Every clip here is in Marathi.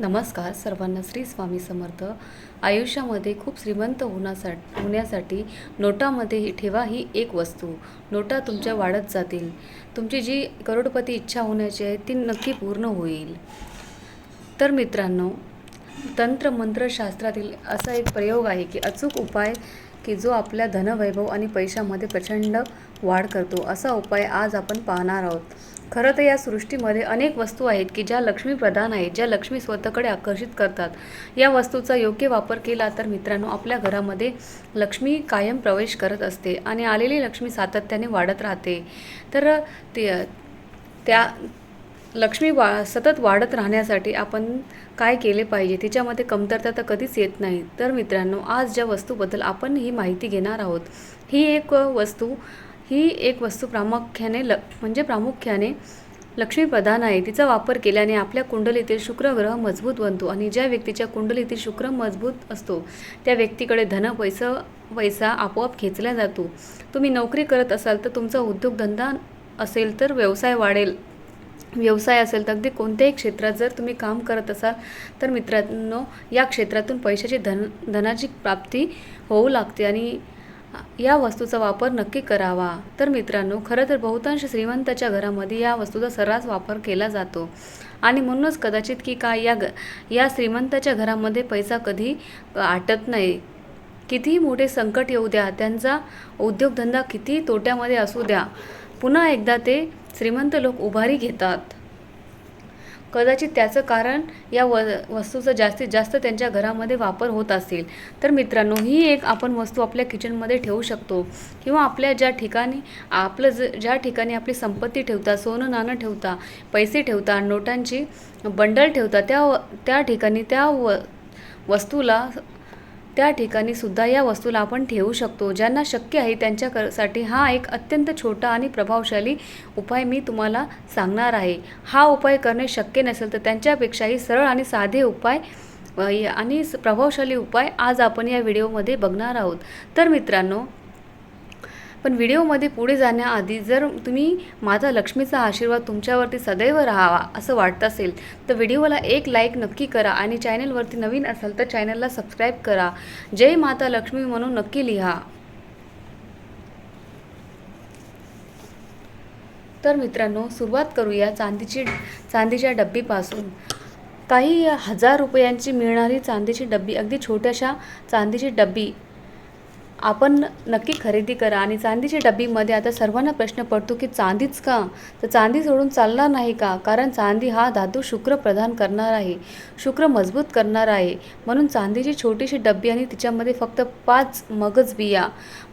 नमस्कार सर्वांना श्री स्वामी समर्थ. आयुष्यामध्ये खूप श्रीमंत होण्यासाठी होण्यासाठी नोटामध्ये ठेवा ही एक वस्तू. नोटा तुमच्या वाढत जातील. तुमची जी करोडपती इच्छा होण्याची आहे ती नक्की पूर्ण होईल. तर मित्रांनो तंत्र मंत्रशास्त्रातील असा एक प्रयोग आहे की अचूक उपाय की जो आपल्या धनवैभव आणि पैशामध्ये प्रचंड वाढ करतो. असा उपाय आज आपण पाहणार आहोत. खरं तर या सृष्टीमध्ये अनेक वस्तू आहेत की ज्या लक्ष्मी प्रधान आहेत ज्या लक्ष्मी स्वतःकडे आकर्षित करतात. या वस्तूचा योग्य वापर केला तर मित्रांनो आपल्या घरामध्ये लक्ष्मी कायम प्रवेश करत असते आणि आलेली लक्ष्मी सातत्याने वाढत राहते. तर ते त्या लक्ष्मी वा सतत वाढत राहण्यासाठी आपण काय केले पाहिजे? तिच्यामध्ये कमतरता तर कधीच येत नाही. तर मित्रांनो आज ज्या वस्तूबद्दल आपण ही माहिती घेणार आहोत ही एक वस्तू ही एक वस्तू प्रामुख्याने ल म्हणजे प्रामुख्याने लक्ष्मी प्रधान आहे. तिचा वापर केल्याने आपल्या कुंडलीतील शुक्र ग्रह मजबूत बनतो आणि ज्या व्यक्तीच्या कुंडलीतील शुक्र मजबूत असतो त्या व्यक्तीकडे धन पैसा पैसा आपोआप खेचला जातो. तुम्ही नोकरी करत असाल तर तुमचा उद्योगधंदा असेल तर व्यवसाय वाढेल. व्यवसाय असेल तर अगदी कोणत्याही क्षेत्रात जर तुम्ही काम करत असाल तर मित्रांनो या क्षेत्रातून पैशाची धन धनाची प्राप्ती होऊ लागते आणि या वस्तूचा वापर नक्की करावा. तर मित्रांनो खरं तर बहुतांश श्रीमंताच्या घरामध्ये या वस्तूचा सर्रास वापर केला जातो. आणि म्हणूनच कदाचित की काय या ग या श्रीमंताच्या घरामध्ये पैसा कधी आटत नाही. कितीही मोठे संकट येऊ द्या त्यांचा उद्योगधंदा कितीही तोट्यामध्ये असू द्या पुन्हा एकदा ते श्रीमंत लोक उभारी घेतात. कदाचित त्याचं कारण या व वस्तूचा जास्तीत जास्त त्यांच्या घरामध्ये वापर होत असेल. तर मित्रांनो ही एक आपण वस्तू आपल्या किचनमध्ये ठेवू शकतो. किंवा आपल्या ज्या ठिकाणी आपलं ज ज्या ठिकाणी आपली संपत्ती ठेवता सोनं नाणं ठेवता पैसे ठेवता नोटांची बंडल ठेवता त्या त्या ठिकाणी त्या व वस्तूला त्या ठिकाणी सुद्धा या वस्तूला आपण ठेवू शकतो. ज्यांना शक्य आहे त्यांच्यासाठी हा एक अत्यंत छोटा आणि प्रभावशाली उपाय मी तुम्हाला सांगणार आहे. हा उपाय करणे शक्य नसेल तर त्यांच्यापेक्षाही सरळ आणि साधे उपाय आणि स- प्रभावशाली उपाय आज आपण या व्हिडिओमध्ये बघणार आहोत. तर मित्रांनो पण व्हिडिओमध्ये पुढे जाण्याआधी जर तुम्ही माझा लक्ष्मीचा आशीर्वाद तुमच्यावरती सदैव राहावा असं वाटत असेल तर व्हिडिओला एक लाईक नक्की करा आणि चॅनलवरती नवीन असाल तर चॅनलला सबस्क्राईब करा. जय माता लक्ष्मी म्हणून नक्की लिहा. तर मित्रांनो सुरुवात करूया चांदीची चांदीच्या डब्बीपासून. काही हजार रुपयांची मिळणारी चांदीची डब्बी अगदी छोट्याशा चांदीची डब्बी आपण नक्की खरेदी करा आणि चांदीच्या डब्बीमध्ये आता सर्वांना प्रश्न पडतो की चांदीच का? तर चांदी सोडून चालणार नाही का? कारण चांदी हा धातू शुक्र प्रदान करणार आहे शुक्र मजबूत करणार आहे. म्हणून चांदीची छोटीशी डब्बी आणि तिच्यामध्ये फक्त पाच मगज बिया.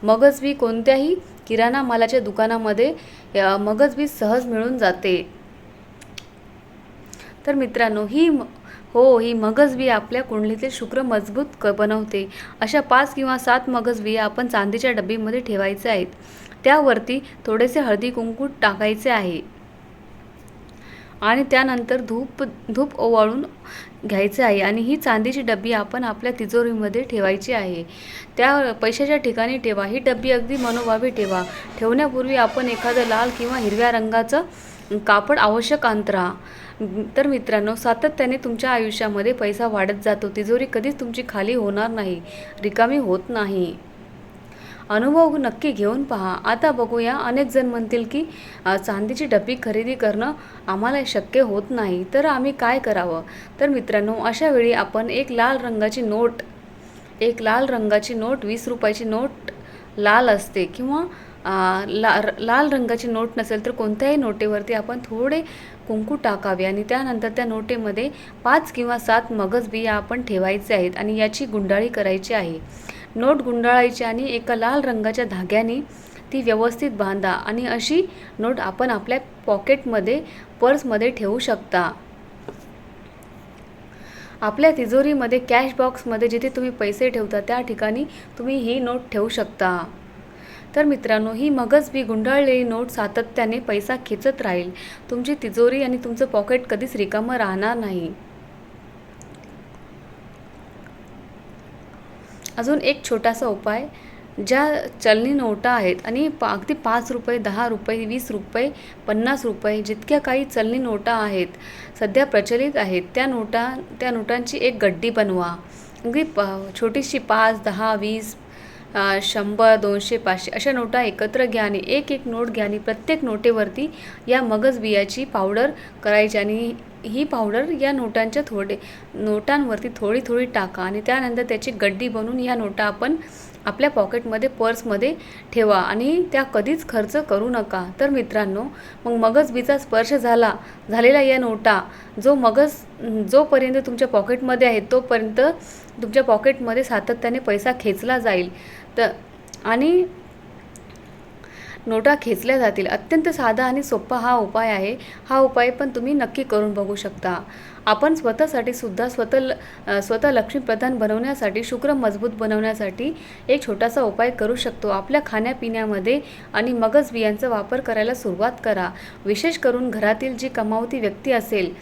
मगज बी कोणत्याही किराणा मालाच्या दुकानामध्ये मगज बी सहज मिळून जाते. तर मित्रांनो ही म- हो ही मगज बिया आपल्या कुंडलीतील शुक्र मजबूत क बनवते. अशा पाच किंवा सात मगज बिया आपण चांदीच्या डब्बीमध्ये ठेवायचे आहेत. त्यावरती थोडेसे हळदी कुंकू टाकायचे आहे. आणि त्यानंतर धूप धूप ओवाळून घ्यायचे आहे. आणि ही चांदीची डब्बी आपण आपल्या तिजोरीमध्ये ठेवायची आहे. त्या पैशाच्या ठिकाणी ठेवा. ही डब्बी अगदी मनोभावी ठेवा. ठेवण्यापूर्वी आपण एखादं लाल किंवा हिरव्या रंगाचं कापड आवश्यक अंतरा तर मित्रांनो सातत्याने तुमच्या आयुष्यामध्ये पैसा वाढत जातो तिजोरी कधीच तुमची खाली होणार नाही. रिकामी होत नाही. अनुभव नक्की घेऊन पहा. आता बघूया अनेक जण म्हणतील की चांदीची डब्बी खरेदी करणं आम्हाला शक्य होत नाही. तर आम्ही काय करावं? तर मित्रांनो अशा वेळी आपण एक लाल रंगाची नोट एक लाल रंगाची नोट वीस रुपयाची नोट लाल असते किंवा ला लाल रंगाची नोट नसेल तर कोणत्याही नोटेवरती आपण थोडे कुंकू टाकावे आणि त्यानंतर त्या नोटेमध्ये पाच किंवा सात मगज बिया आपण ठेवायचे आहेत आणि याची गुंडाळी करायची आहे. नोट गुंडाळायची आणि एका लाल रंगाच्या धाग्याने ती व्यवस्थित बांधा आणि अशी नोट आपण आपल्या पॉकेटमध्ये पर्समध्ये ठेवू शकता. आपल्या तिजोरीमध्ये कॅश बॉक्समध्ये जिथे तुम्ही पैसे ठेवता त्या ठिकाणी तुम्ही ही नोट ठेवू शकता. तर मित्रांनो ही मगज बी गुंडाळलेली नोट सातत्याने पैसा खेचत राहील. तुमची तिजोरी आणि तुमचं पॉकेट कधीच रिकामं राहणार नाही. अजून एक छोटासा उपाय ज्या चलनी नोटा आहेत आणि पा अगदी पाच रुपये दहा रुपये वीस रुपये पन्नास रुपये जितक्या काही चलनी नोटा आहेत सध्या प्रचलित आहेत त्या नोटा त्या नोटांची एक गड्डी बनवा. अगदी प छोटीशी पाच दहा वीस शंभर दोनशे पाचशे अशा नोटा एकत्र घ्या आणि एक एक नोट घ्या आणि प्रत्येक नोटेवरती या मगज बियाची पावडर करायची आणि ही पावडर या नोटांच्या थोडे नोटांवरती थोडी थोडी टाका आणि त्यानंतर त्याची गड्डी बनवून या नोटा आपण आपल्या पॉकेटमध्ये पर्समध्ये ठेवा आणि त्या कधीच खर्च करू नका. तर मित्रांनो मग मगजबीचा स्पर्श झाला झालेला या नोटा जो मगज जोपर्यंत तुमच्या पॉकेटमध्ये आहे तोपर्यंत तुमच्या पॉकेटमध्ये सातत्याने पैसा खेचला जाईल. तर आणि नोटा खेचल्या जातील. अत्यंत साधा आणि सोपा हा उपाय आहे. हा उपाय पण तुम्ही नक्की करून बघू शकता. आपण स्वतःसाठी सुद्धा स्वतः ल- स्वतः लक्ष्मीप्रधान बनवण्यासाठी शुक्र मजबूत बनवण्यासाठी एक छोटासा उपाय करू शकतो. आपल्या खाण्यापिण्यामध्ये आणि मगज बियांचा वापर करायला सुरुवात करा. विशेष करून घरातील जी कमावती व्यक्ती असेल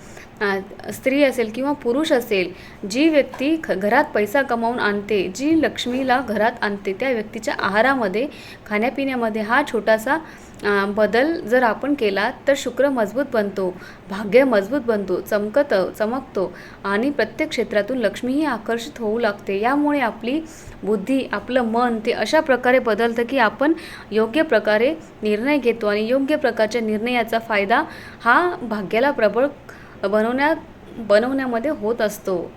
स्त्री असेल किंवा पुरुष असेल जी व्यक्ती ख घरात पैसा कमावून आणते जी लक्ष्मीला घरात आणते त्या व्यक्तीच्या आहारामध्ये खाण्यापिण्यामध्ये हा छोटासा बदल जर आपण केला तर शुक्र मजबूत बनतो भाग्य मजबूत बनतो चमकत चमकतो आणि प्रत्येक क्षेत्रातून लक्ष्मीही आकर्षित होऊ लागते. यामुळे आपली बुद्धी आपलं मन ते अशा प्रकारे बदलतं की आपण योग्य प्रकारे निर्णय घेतो आणि योग्य प्रकारच्या निर्णयाचा फायदा हा भाग्याला प्रबळ बनवण्यात बनवण्यामध्ये होत असतो.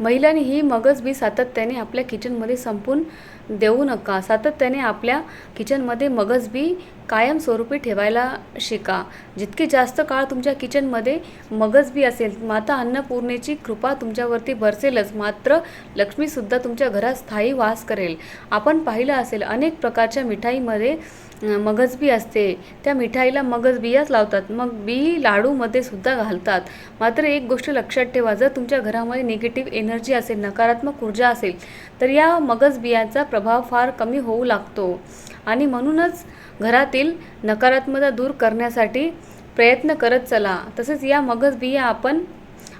महिलांनी ही मगजबी सातत्याने आपल्या किचनमध्ये संपून देऊ नका. सातत्याने आपल्या किचनमध्ये मगजबी कायमस्वरूपी ठेवायला शिका. जितकी जास्त काळ तुमच्या किचनमध्ये मगजबी असेल माता अन्नपूर्णेची कृपा तुमच्यावरती बरसेलच. मात्र लक्ष्मीसुद्धा तुमच्या घरात स्थायी वास करेल. आपण पाहिलं असेल अनेक प्रकारच्या मिठाईमध्ये मगजबी असते. त्या मिठाईला मगजबियाच लावतात. मग बी लाडूमध्ये सुद्धा घालतात. मात्र एक गोष्ट लक्षात ठेवा जर तुमच्या घरामध्ये निगेटिव्ह एनर्जी असेल नकारात्मक ऊर्जा असेल तर या मगजबियाचा प्रभाव फार कमी होऊ लागतो. आणि म्हणूनच घरातील नकारात्मकता दूर करण्यासाठी प्रयत्न करत चला. तसेच या मगजबिया आपण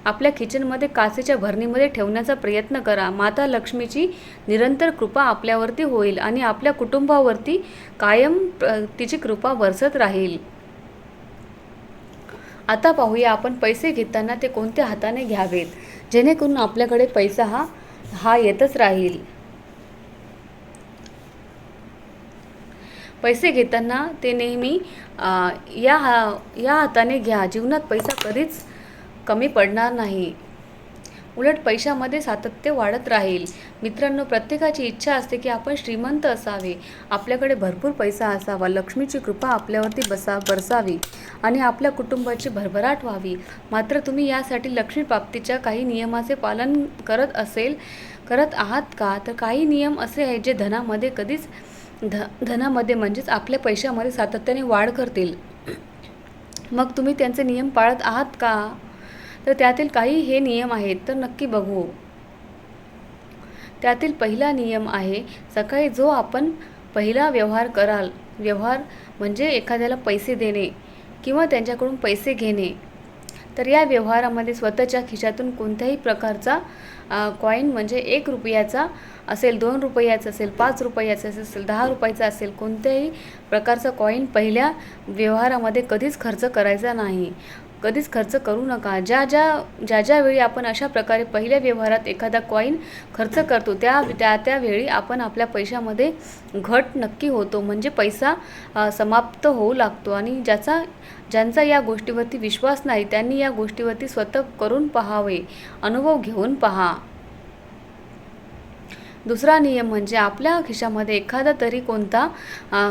आपल्या किचनमध्ये काचेच्या भरणीमध्ये ठेवण्याचा प्रयत्न करा. माता लक्ष्मीची निरंतर कृपा आपल्यावरती होईल आणि आपल्या कुटुंबावरती कायम तिची कृपा बरसत राहील. आता पाहूया आपण पैसे घेताना ते कोणत्या हाताने घ्यावेत? जेणेकरून आपल्याकडे पैसा हा हा येतच राहील. पैसे घेताना ते नेहमी या हा या हाताने घ्या. जीवनात पैसा कधीच कमी पडणार नाही. उलट पैशामध्ये सातत्य वाढत राहील. मित्रांनो प्रत्येकाची इच्छा असते की आपण श्रीमंत असावे. आपल्याकडे भरपूर पैसा असावा. लक्ष्मीची कृपा आपल्यावरती बसा बरसावी आणि आपल्या कुटुंबाची भरभराट व्हावी. मात्र तुम्ही यासाठी लक्ष्मी प्राप्तीच्या काही नियमाचे पालन करत असेल करत आहात का? तर काही नियम असे आहेत जे धनामध्ये कधीच ध धनामध्ये म्हणजेच आपल्या पैशामध्ये सातत्याने वाढ करतील. मग तुम्ही त्यांचे नियम पाळत आहात का? तर त्यातील काही हे नियम आहेत तर नक्की बघू. त्यातील पहिला नियम आहे सकाळी जो आपण पहिला व्यवहार कराल व्यवहार म्हणजे एखाद्याला पैसे देणे किंवा त्यांच्याकडून पैसे घेणे. तर या व्यवहारामध्ये स्वतःच्या खिशातून कोणत्याही प्रकारचा कॉईन म्हणजे एक रुपयाचा असेल दोन रुपयाचा असेल पाच रुपयाचा असेल दहा रुपयाचा असेल कोणत्याही प्रकारचा कॉईन पहिल्या व्यवहारामध्ये कधीच खर्च करायचा नाही. कधीच खर्च करू नका. ज्या ज्या ज्या ज्या वेळी आपण अशा प्रकारे पहिल्या व्यवहारात एखादा कॉईन खर्च करतो त्या त्या त्यावेळी आपण आपल्या पैशामध्ये घट नक्की होतो. म्हणजे पैसा समाप्त होऊ लागतो आणि ज्याचा ज्यांचा या गोष्टीवरती विश्वास नाही त्यांनी या गोष्टीवरती स्वतः करून पहावे. अनुभव घेऊन पहा. दुसरा नियम म्हणजे आपल्या खिशामध्ये एखादा तरी कोणता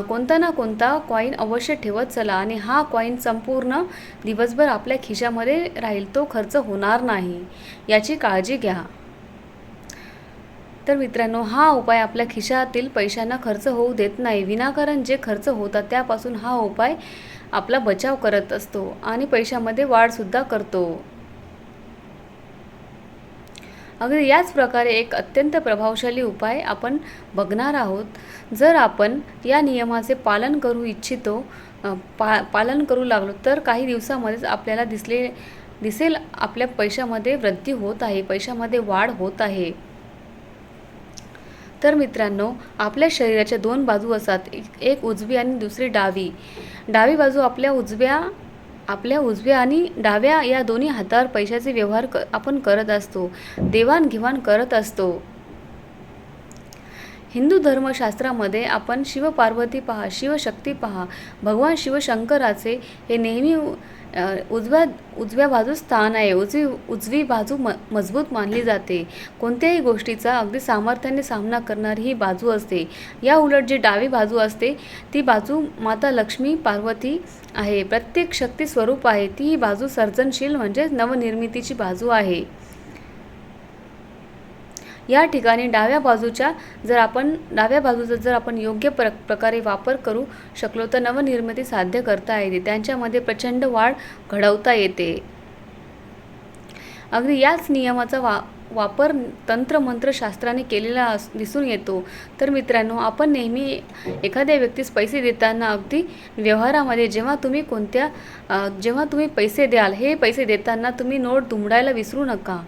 कोणता ना कोणता कॉईन अवश्य ठेवत चला आणि हा कॉईन संपूर्ण दिवसभर आपल्या खिशामध्ये राहील तो खर्च होणार नाही याची काळजी घ्या. तर मित्रांनो हा उपाय आपल्या खिशातील पैशांना खर्च होऊ देत नाही. विनाकारण जे खर्च होतात त्यापासून हा उपाय आपला बचाव करत असतो आणि पैशामध्ये वाढसुद्धा करतो. अगदी याच प्रकारे एक अत्यंत प्रभावशाली उपाय आपण बघणार आहोत. जर आपण या नियमाचे पालन करू इच्छितो पा पालन करू लागलो तर काही दिवसामध्येच आपल्याला दिसले दिसेल आपल्या पैशामध्ये वृद्धी होत आहे पैशामध्ये वाढ होत आहे. तर मित्रांनो आपल्या शरीराच्या दोन बाजू असतात एक उजवी आणि दुसरी डावी. डावी बाजू आपल्या उजव्या आपल्या उजव्या आणि डाव्या या दोन्ही हातावर पैशाचे व्यवहार क आपण करत असतो. देवाणघेवाण करत असतो. हिंदू धर्मशास्त्रामध्ये आपण शिवपार्वती पहा शिवशक्ती पहा भगवान शिवशंकराचे हे नेहमी उजव्या उजव्या बाजूस स्थान आहे. उजवी उजवी बाजू म मजबूत मानली जाते. कोणत्याही गोष्टीचा अगदी सामर्थ्याने सामना करणारी ही बाजू असते. या उलट जी डावी बाजू असते ती बाजू माता लक्ष्मी पार्वती आहे. प्रत्येक शक्ती स्वरूप आहे. ती ही बाजू सर्जनशील म्हणजे नवनिर्मितीची बाजू आहे. या ठिकाणी डाव्या बाजूच्या जर आपण डाव्या बाजूचा जर आपण योग्य प्र प्रकारे वापर करू शकलो तर नवनिर्मिती साध्य करता येते. त्यांच्यामध्ये प्रचंड वाढ घडवता येते. अगदी याच नियमाचा वा वापर तंत्रमंत्रशास्त्राने केलेला अस दिसून येतो. तर मित्रांनो आपण नेहमी एखाद्या व्यक्तीस पैसे देताना अगदी व्यवहारामध्ये जेव्हा तुम्ही कोणत्या जेव्हा तुम्ही पैसे द्याल हे पैसे देताना तुम्ही नोट दुमडायला विसरू नका.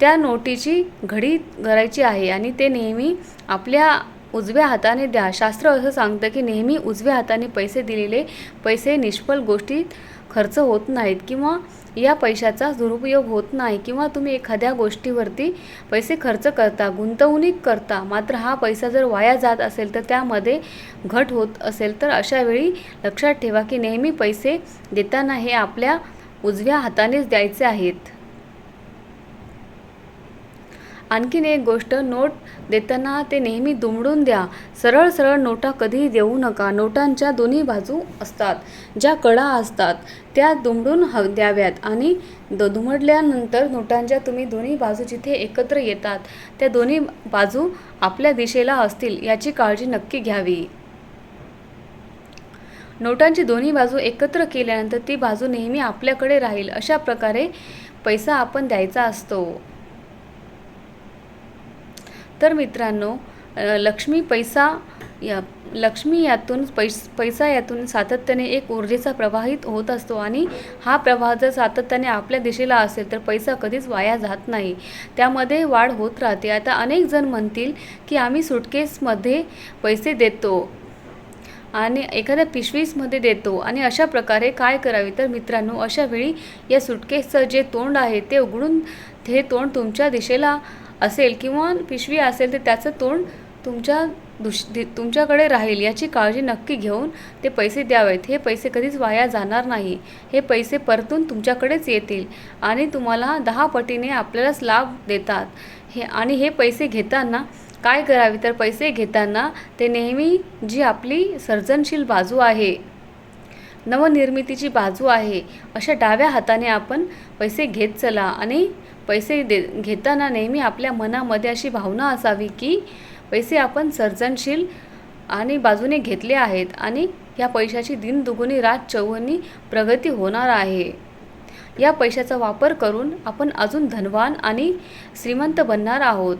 त्या नोटीची घडी करायची आहे आणि ते नेहमी आपल्या उजव्या हाताने द्या. शास्त्र असं सांगतं की नेहमी उजव्या हाताने पैसे दिलेले पैसे निष्फळ गोष्टीत खर्च होत नाहीत किंवा या पैशाचा दुरुपयोग होत नाही किंवा तुम्ही एखाद्या गोष्टीवरती पैसे खर्च करता गुंतवणूक करता मात्र हा पैसा जर वाया जात असेल तर त्यामध्ये घट होत असेल तर अशा वेळी लक्षात ठेवा की नेहमी पैसे देताना हे आपल्या उजव्या हातानेच द्यायचे आहेत. आणखीन एक गोष्ट नोट देताना ते नेहमी दुमडून द्या. सरळ सरळ नोटा कधीही देऊ नका. नोटांच्या दोन्ही बाजू असतात ज्या कडा असतात त्या दुमडून ह द्याव्यात. आणि द दुमडल्यानंतर नोटांच्या तुम्ही दोन्ही बाजू जिथे एकत्र येतात त्या दोन्ही बाजू आपल्या दिशेला असतील याची काळजी नक्की घ्यावी. नोटांची दोन्ही बाजू एकत्र केल्यानंतर ती बाजू नेहमी आपल्याकडे राहील अशा प्रकारे पैसा आपण द्यायचा असतो. तर मित्रांनो लक्ष्मी पैसा या लक्ष्मी यातून पैस पैसा यातून सातत्याने एक ऊर्जेचा प्रवाहित होत असतो आणि हा प्रवाह जर सातत्याने आपल्या दिशेला असेल तर पैसा कधीच वाया जात नाही. त्यामध्ये वाढ होत राहते. आता अनेक जण म्हणतील की आम्ही सुटकेसमध्ये पैसे देतो आणि एखाद्या पिशवीसमध्ये देतो आणि अशा प्रकारे काय करावे? तर मित्रांनो अशा वेळी या सुटकेसचं जे तोंड आहे ते उघडून हे तोंड तुमच्या दिशेला असेल किंवा पिशवी असेल तर त्याचं तोंड तुमच्या दुश दि- तुमच्याकडे राहील याची काळजी नक्की घेऊन ते पैसे द्यावेत. हे पैसे कधीच वाया जाणार नाही. हे पैसे परतून तुमच्याकडेच येतील आणि तुम्हाला दहा पटीने आपल्यालाच लाभ देतात. हे आणि हे पैसे घेताना काय करावे? तर पैसे घेताना ते नेहमी जी आपली सर्जनशील बाजू आहे नवनिर्मितीची बाजू आहे अशा डाव्या हाताने आपण पैसे घेत चला आणि पैसे दे घेताना नेहमी आपल्या मनामध्ये अशी भावना असावी की पैसे आपण सर्जनशील आणि बाजूने घेतले आहेत आणि या पैशाची दिनदुगुणी रात चौवनी प्रगती होणार आहे. या पैशाचा वापर करून आपण अजून धनवान आणि श्रीमंत बनणार आहोत.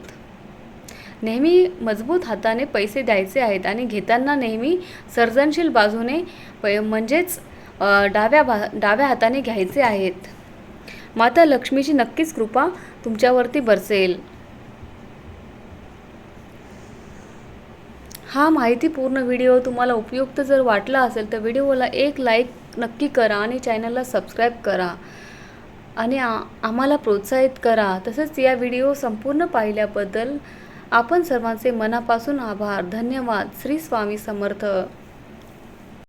नेहमी मजबूत हाताने पैसे द्यायचे आहेत आणि घेताना नेहमी सर्जनशील बाजूने पै म्हणजेच डाव्या भा डाव्या हाताने घ्यायचे आहेत. माता लक्ष्मीची नक्कीच कृपा तुमच्यावरती बरसेल. हा माहितीपूर्ण व्हिडिओ तुम्हाला उपयुक्त जर वाटला असेल तर व्हिडिओला एक लाईक नक्की करा आणि चॅनलला सबस्क्राईब करा. आणि आ आम्हाला प्रोत्साहित करा. तसंच या व्हिडिओ संपूर्ण पाहिल्याबद्दल आपण सर्वांचे मनापासून आभार. धन्यवाद. श्री स्वामी समर्थ.